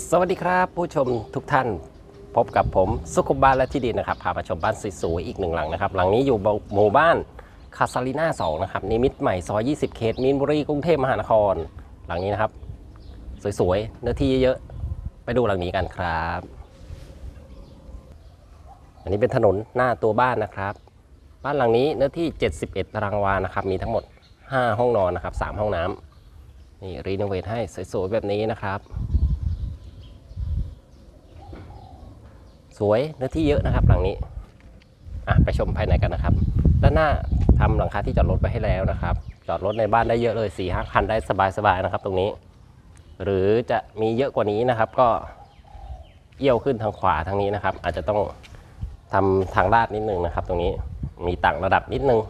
สวัสดีครับผู้ชมทุกท่าน พบกับผมสุขุมบ้านและที่ดินนะครับพามาชมบ้านสวยๆอีกหนึ่งหลังนะครับ หลังนี้อยู่หมู่บ้านคาซาลิน่า2นะครับนิมิตใหม่ซอย 20 เขตมีนบุรีกรุงเทพมหานคร หลังนี้นะครับ สวยๆเนื้อที่เยอะๆไปดูหลังนี้กันครับ อันนี้เป็นถนนหน้าตัวบ้านนะครับ บ้านหลังนี้เนื้อที่ 71 ตารางวานะครับมีทั้งหมด 5 ห้องนอนนะครับ3ห้องน้ำนี่รีโนเวทให้สวยๆแบบนี้นะครับ สวยเนื้อที่เยอะนะครับ หลังนี้อะไปชมภายในกันนะครับ ด้านหน้าทำหลังคาที่จอดรถไปให้แล้วนะครับ จอดรถในบ้านได้เยอะเลย4ี่ห้าคันได้สบายๆนะครับ ตรงนี้ หรือจะมีเยอะกว่านี้นะครับ ก็เอี้ยวขึ้นทางขวาทางนี้นะครับ อาจจะต้องทำทางลาดนิดนึงนะครับ ตรงนี้มีต่างระดับนิดนึง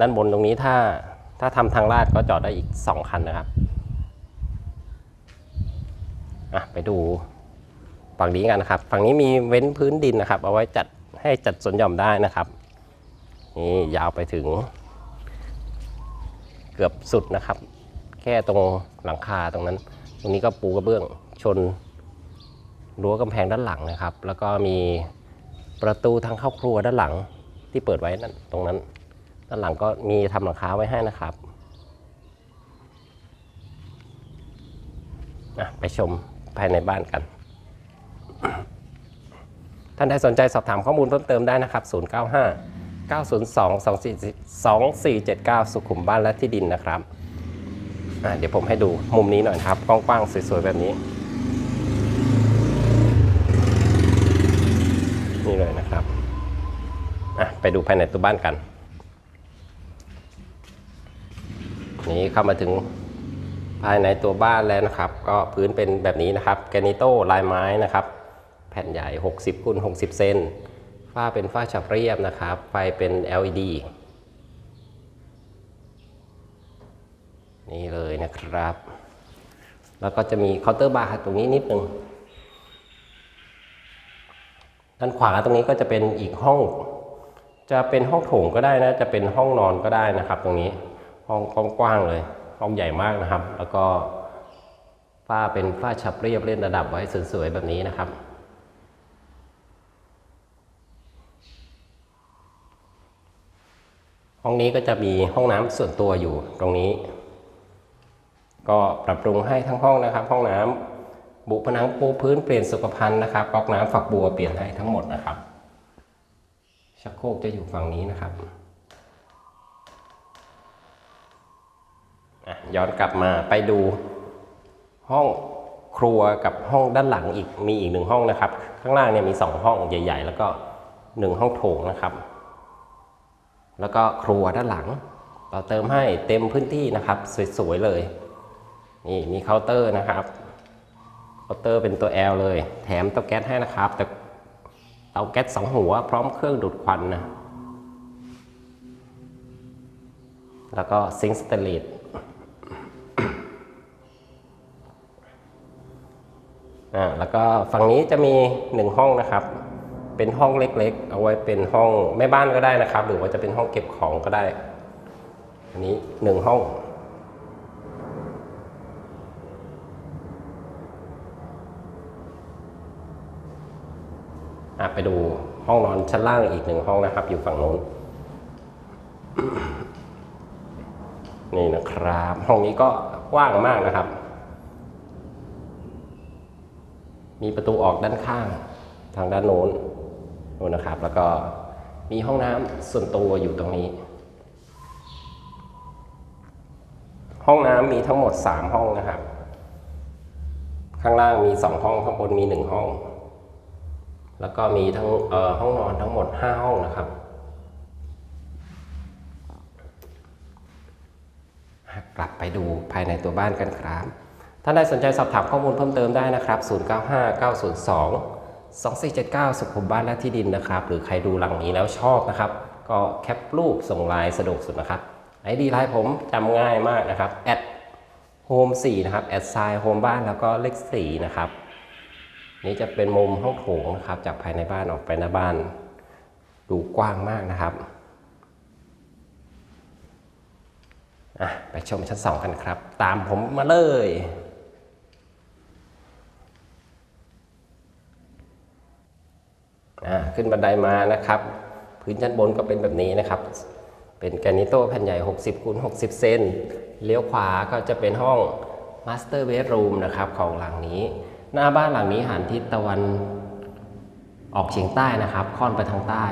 ด้านบนตรงนี้ถ้าถ้าทำทางลาดก็จอดได้อีก 2 คันนะครับอะไปดู ฝั่งนี้กันนะครับ ฝั่งนี้มีเว้นพื้นดินนะครับ เอาไว้จัดให้จัดสวนหย่อมได้นะครับ นี่ยาวไปถึง เกือบสุดนะครับ แค่ตรงหลังคาตรงนั้น ตรงนี้ก็ปูกระเบื้องชนรั้วกำแพงด้านหลังนะครับ แล้วก็มีประตูทางเข้าครัวด้านหลังที่เปิดไว้นั่นตรงนั้น ด้านหลังก็มีทำหลังคาไว้ให้นะครับไปชมภายในบ้านกัน ท่านใดสนใจสอบถามข้อมูลเพิ่มเติมได้นะครับ 095 902 2479 สุขุมบ้านและที่ดินนะครับ เดี๋ยวผมให้ดูมุมนี้หน่อยครับ กว้างๆ สวยๆ แบบนี้ นี่เลยนะครับ ไปดูภายในตัวบ้านกัน นี่เข้ามาถึงภายในตัวบ้านแล้วนะครับ ก็พื้นเป็นแบบนี้นะครับ แกนิโต้ลายไม้นะครับ แผ่นใหญ่ 60คูณ60 เซนฝ้าเป็นฝ้าฉับเรียบนะครับ ไฟเป็น LED นี่เลยนะครับ แล้วก็จะมีเคาน์เตอร์บาร์ตรงนี้นิดนึงด้านขวาตรงนี้ก็จะเป็นอีกห้อง จะเป็นห้องโถงก็ได้นะ จะเป็นห้องนอนก็ได้นะครับ ตรงนี้ ห้องกว้างๆเลย ห้องใหญ่มากนะครับ แล้วก็ฝ้าเป็นฝ้าฉับเรียบเล่นระดับไว้สวยๆแบบนี้นะครับ ห้องนี้ก็จะมีห้องน้ำส่วนตัวอยู่ตรงนี้ ก็ปรับปรุงให้ทั้งห้องนะครับ ห้องน้ำบุผนังปูพื้นเปลี่ยนสุขภัณฑ์นะครับก๊อกน้ำฝักบัวเปลี่ยนให้ทั้งหมดนะครับชักโครกจะอยู่ฝั่งนี้นะครับย้อนกลับมาไปดูห้องครัวกับห้องด้านหลังอีกมีอีกหนึ่งห้องนะครับ ข้างล่างเนี่ยมีสองห้องใหญ่ ๆ แล้วก็หนึ่งห้องโถงนะครับ แล้วก็ครัวด้านหลัง เราเติมให้เต็มพื้นที่นะครับ สวยๆเลย นี่มีเคาน์เตอร์นะครับเคาน์เตอร์เป็นตัว L เลย แถมเตาแก๊สให้นะครับ แต่เตาแก๊สสองหัว พร้อมเครื่องดูดควันนะแล้วก็ซิงค์สเตนเลสอ่าแล้วก็ฝั่งนี้จะมีหนึ่งห้องนะครับ เป็นห้องเล็กๆ เอาไว้เป็นห้องแม่บ้านก็ได้นะครับ หรือว่าจะเป็นห้องเก็บของก็ได้ อันนี้หนึ่งห้องอไปดูห้องนอนชั้นล่างอีกหนึ่งห้องนะครับ อยู่ฝั่งโน้น นี่นะครับ ห้องนี้ก็กว้างมากนะครับ มีประตูออกด้านข้างทางด้านโน้น น้นนะครับ แล้วก็มีห้องน้ำส่วนตัวอยู่ตรงนี้ ห้องน้ำมีทั้งหมด 3 ห้องนะครับ ข้างล่างมี 2 ห้องข้างบนมี 1 ห้อง แล้วก็มีทั้งห้องนอนทั้งหมด 5 ห้องนะครับกลับไปดูภายในตัวบ้านกันครับ ท่านใดสนใจสอบถามข้อมูลเพิ่มเติมได้นะครับ 095 902 2479 สุขุมบ้านและที่ดินนะครับ หรือใครดูหลังนี้แล้วชอบนะครับ ก็แคปรูปส่งไลน์สะดวกสุดนะครับไอดีไลน์ผมจำง่ายมากนะครับแอดโฮม4นะครับแอดไซน์โฮมบ้านแล้วก็เลข4นะครับ นี่จะเป็นมุมห้องโถงนะครับ จากภายในบ้านออกไปหน้าบ้าน ดูกว้างมากนะครับอะไปชมชั้นสองกันครับ ตามผมมาเลย ขึ้นบันไดมานะครับ พื้นชั้นบนก็เป็นแบบนี้นะครับ เป็นแกนิโตแผ่นใหญ่ 60คูณ60 เซนเลี้ยวขวาก็จะเป็นห้องมาสเตอร์เบดรูมนะครับของหลังนี้ หน้าบ้านหลังนี้หันทิศตะวันออกเฉียงใต้นะครับ ค่อนไปทางใต้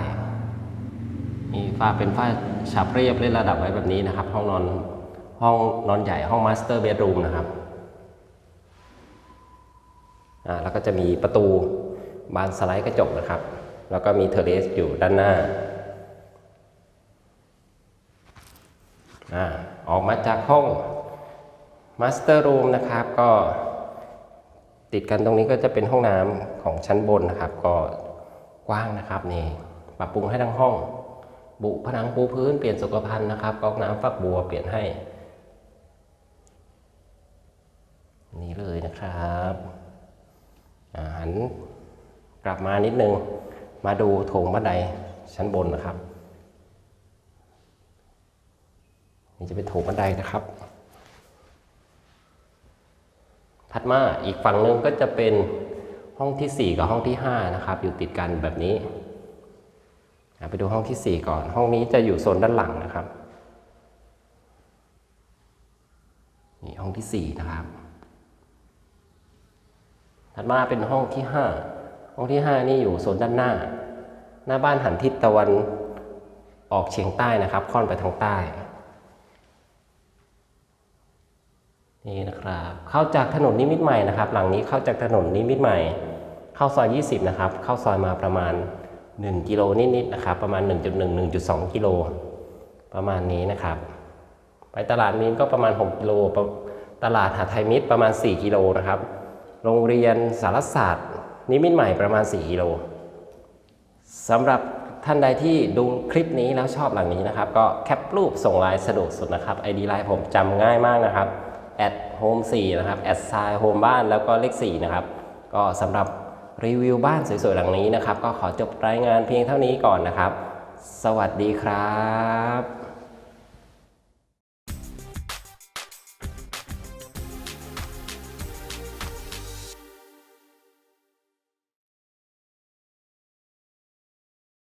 มีฝ้าเป็นฝ้าฉาบเรียบเล่นระดับไว้แบบนี้นะครับ ห้องนอนห้องนอนใหญ่ห้องมาสเตอร์เบดรูมนะครับอ่าแล้วก็จะมีประตูบานสไลด์กระจกนะครับ แล้วก็มีเทอร์เรสอยู่ด้านหน้าออกมาจากห้องมาสเตอร์รูมนะครับก็ติดกันตรงนี้ก็จะเป็นห้องน้ำของชั้นบนนะครับ ก็กว้างนะครับนี่ปรับปรุงให้ทั้งห้อง บุผนังปูพื้นเปลี่ยนสุขภัณฑ์นะครับก๊อกน้ำฟักบัวเปลี่ยนให้ นี่เลยนะครับหันกลับมานิดนึง มาดูโถงบันไดชั้นบนนะครับ นี่จะเป็นโถงบันไดนะครับ ถัดมาอีกฝั่งหนึ่งก็จะเป็นห้องที่ 4 กับห้องที่ 5 นะครับ อยู่ติดกันแบบนี้ ไปดูห้องที่ 4 ก่อน ห้องนี้จะอยู่โซนด้านหลังนะครับนี่ห้องที่ 4 นะครับ ถัดมาเป็นห้องที่5ห้ องที่ 5 นี่อยู่โซนด้านหน้า หน้าบ้านหันทิศตะวันออกเฉียงใต้นะครับค่อนไปทางใต้นี่นะครับเข้าจากถนนนิมิตรใหม่นะครับ หลังนี้เข้าจากถนนนิมิตรใหม่ เข้าซอย 20 นะครับ เข้าซอยมาประมาณ 1 กิโลนิดๆนะครับ ประมาณ 1.1 1.2 กิโลประมาณนี้นะครับ ไปตลาดมีนก็ประมาณ 6 กิโลตลาดหาไทยมิตรประมาณ 4 กิโลนะครับ โรงเรียนสารศาสตร์ นิมิตใหม่ประมาณ 4 กิโลสำหรับท่านใดที่ดูคลิปนี้แล้วชอบหลังนี้นะครับ ก็แคปรูปส่งไลน์สะดวกสุดนะครับ ID ไลน์ผมจำง่ายมากนะครับ at home 4นะครับ at sign home บ้านแล้วก็เลข4นะครับ ก็สำหรับรีวิวบ้านสวยๆหลังนี้นะครับ ก็ขอจบรายงานเพียงเท่านี้ก่อนนะครับ สวัสดีครับ